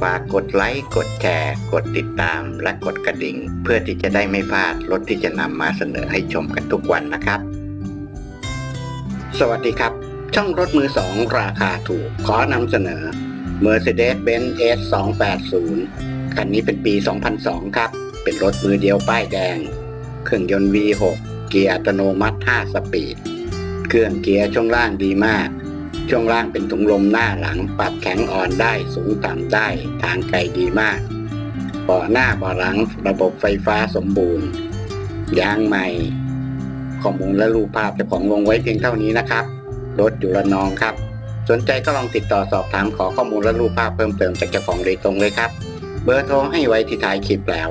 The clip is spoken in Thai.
ฝากกดไลค์ กดแชร์ กดติดตาม และกดกระดิ่ง เพื่อที่จะได้ไม่พลาดรถที่จะนำมาเสนอให้ชมกันทุกวันนะครับ สวัสดีครับ ช่องรถมือสองราคาถูก ขอนำเสนอ Mercedes-Benz S 280 คันนี้เป็นปี 2002 ครับ เป็นรถมือเดียวป้ายแดง เครื่องยนต์ V6 เกียร์อัตโนมัติ 5 สปีด เครื่องเกียร์ช่วงล่างดีมาก ช่วงล่างเป็นถุงลมหน้าหลัง ปรับแข็งอ่อนได้สูงต่ำได้ ทางไกลดีมากเบาะหน้าเบาะหลังระบบไฟฟ้าสมบูรณ์ยางใหม่ ข้อมูลและรูปภาพเจ้าของลงไว้เพียงเท่านี้นะครับ รถอยู่ระนองครับ สนใจก็ลองติดต่อสอบถามขอข้อมูลและรูปภาพเพิ่มเติมจากเจ้าของโดยตรงเลยครับ เบอร์โทรให้ไว้ที่ท้ายคลิปแล้ว